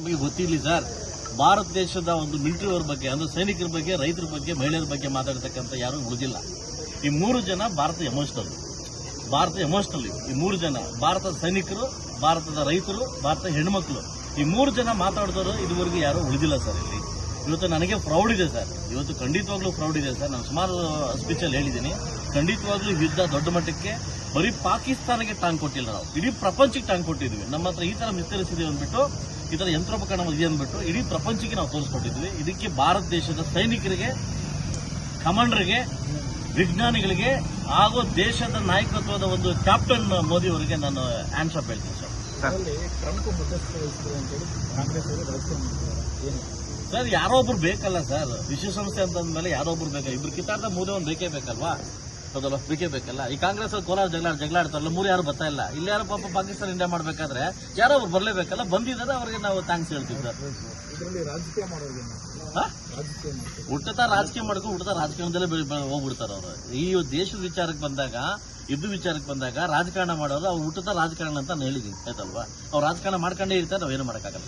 ನಮಗೆ ಗೊತ್ತಿರಲಿ ಸರ್, ಭಾರತ ದೇಶದ ಒಂದು ಮಿಲಿಟರಿ ಅವ್ರ ಬಗ್ಗೆ, ಅಂದ್ರೆ ಸೈನಿಕರ ಬಗ್ಗೆ, ರೈತರ ಬಗ್ಗೆ, ಮಹಿಳೆಯರ ಬಗ್ಗೆ ಮಾತಾಡ್ತಕ್ಕಂಥ ಯಾರು ಉಳಿದಿಲ್ಲ. ಈ ಮೂರು ಜನ ಭಾರತ ಎಮೋಷನಲ್ ಭಾರತ ಎಮೋಷನಲ್ ಈ ಮೂರು ಜನ ಭಾರತದ ಸೈನಿಕರು, ಭಾರತದ ರೈತರು ಭಾರತದ ಹೆಣ್ಮಕ್ಳು. ಈ ಮೂರು ಜನ ಮಾತಾಡಿದವರು ಇದುವರೆಗೂ ಯಾರು ಉಳಿದಿಲ್ಲ ಸರ್ ಇಲ್ಲಿ. ಇವತ್ತು ನನಗೆ ಪ್ರೌಡ್ ಇದೆ ಸರ್. ಇವತ್ತು ಖಂಡಿತವಾಗ್ಲೂ ಪ್ರೌಡ್ ಇದೆ ಸರ್. ನಾನು ಸುಮಾರು ಸ್ಪೀಚಲ್ಲಿ ಹೇಳಿದ್ದೀನಿ. ಖಂಡಿತವಾಗ್ಲೂ ಯುದ್ಧ ದೊಡ್ಡ ಮಟ್ಟಕ್ಕೆ ಬರೀ ಪಾಕಿಸ್ತಾನಕ್ಕೆ ಟಾಂಗ್ ಕೊಟ್ಟಿಲ್ಲ ನಾವು. ಇಡೀ ಪ್ರಪಂಚಕ್ಕೆ ಟಾಂಗ್ ಕೊಟ್ಟಿದ್ವಿ ನಮ್ಮ ಹತ್ರ ಈ ತರ ವಿಸ್ತರಿಸಿದೆ ಅಂದ್ಬಿಟ್ಟು ಈ ತರ ಯಂತ್ರೋಪಕರಣ ಇದೆ ಅಂದ್ಬಿಟ್ಟು ಇಡೀ ಪ್ರಪಂಚಕ್ಕೆ ನಾವು ತೋರಿಸ್ಕೊಟ್ಟಿದ್ವಿ. ಇದಕ್ಕೆ ಭಾರತ ದೇಶದ ಸೈನಿಕರಿಗೆ ಕಮಾಂಡರ್ಗೆ ವಿಜ್ಞಾನಿಗಳಿಗೆ ಹಾಗೂ ದೇಶದ ನಾಯಕತ್ವದ ಒಂದು ಕ್ಯಾಪ್ಟನ್ ಮೋದಿ ಅವರಿಗೆ ನಾನು ಹ್ಯಾಂಡ್ಸ್ ಆಫ್ ಹೇಳ್ತೀನಿ ಸರ್. ಸರ್ ಯಾರೋ ಒಬ್ರು ಬೇಕಲ್ಲ ಸರ್. ವಿಶ್ವಸಂಸ್ಥೆ ಅಂತಂದ್ಮೇಲೆ ಯಾರೋ ಒಬ್ರು ಬೇಕಲ್ಲ ಇಬ್ರು ಕಿತಾರ್ದ ಮೋದಿ ಒಂದು ಬೇಕೇ ಬೇಕಲ್ವಾ? ಹೌದಲ್ಲ ಬೇಕೇ ಬೇಕಲ್ಲ? ಈ ಕಾಂಗ್ರೆಸ್ ಅಲ್ಲಿ ಕೋಲಾರ ಜಗಳ ಜಗಳಾಡ್ತಾರಲ್ಲ ಮೂರು ಯಾರು ಬರ್ತಾ ಇಲ್ಲ. ಇಲ್ಲಿ ಯಾರು ಪಾಪ ಪಾಕಿಸ್ತಾನ ಇಂಡಿಯಾ ಮಾಡ್ಬೇಕಾದ್ರೆ ಯಾರೋ ಅವ್ರು ಬರ್ಲೇಬೇಕಲ್ಲ? ಬಂದಿದ್ದಾರೆ ಅವ್ರಿಗೆ ನಾವು ಥ್ಯಾಂಕ್ಸ್ ಹೇಳ್ತೀವಿ ಸರ್. ಹುಟ್ಟತಾ ರಾಜಕೀಯ ಮಾಡ್ಕೊಂಡು ಹುಟ್ಟತಾ ರಾಜಕಾರಣದಲ್ಲೇ ಹೋಗ್ಬಿಡ್ತಾರ ಅವ್ರು. ಈ ದೇಶದ ವಿಚಾರಕ್ಕೆ ಬಂದಾಗ ಯುದ್ಧ ವಿಚಾರಕ್ಕೆ ಬಂದಾಗ ರಾಜಕಾರಣ ಮಾಡೋರು ಅವ್ರು ಹುಟ್ಟತಾ ರಾಜಕಾರಣ ಅಂತ ನಾನು ಹೇಳಿದ್ದೀನಿ ಆಯ್ತಲ್ವಾ? ಅವ್ರು ರಾಜಕಾರಣ ಮಾಡ್ಕೊಂಡೇ ಇರ್ತಾರೆ ನಾವೇನು ಮಾಡೋಕ್ಕಾಗಲ್ಲ.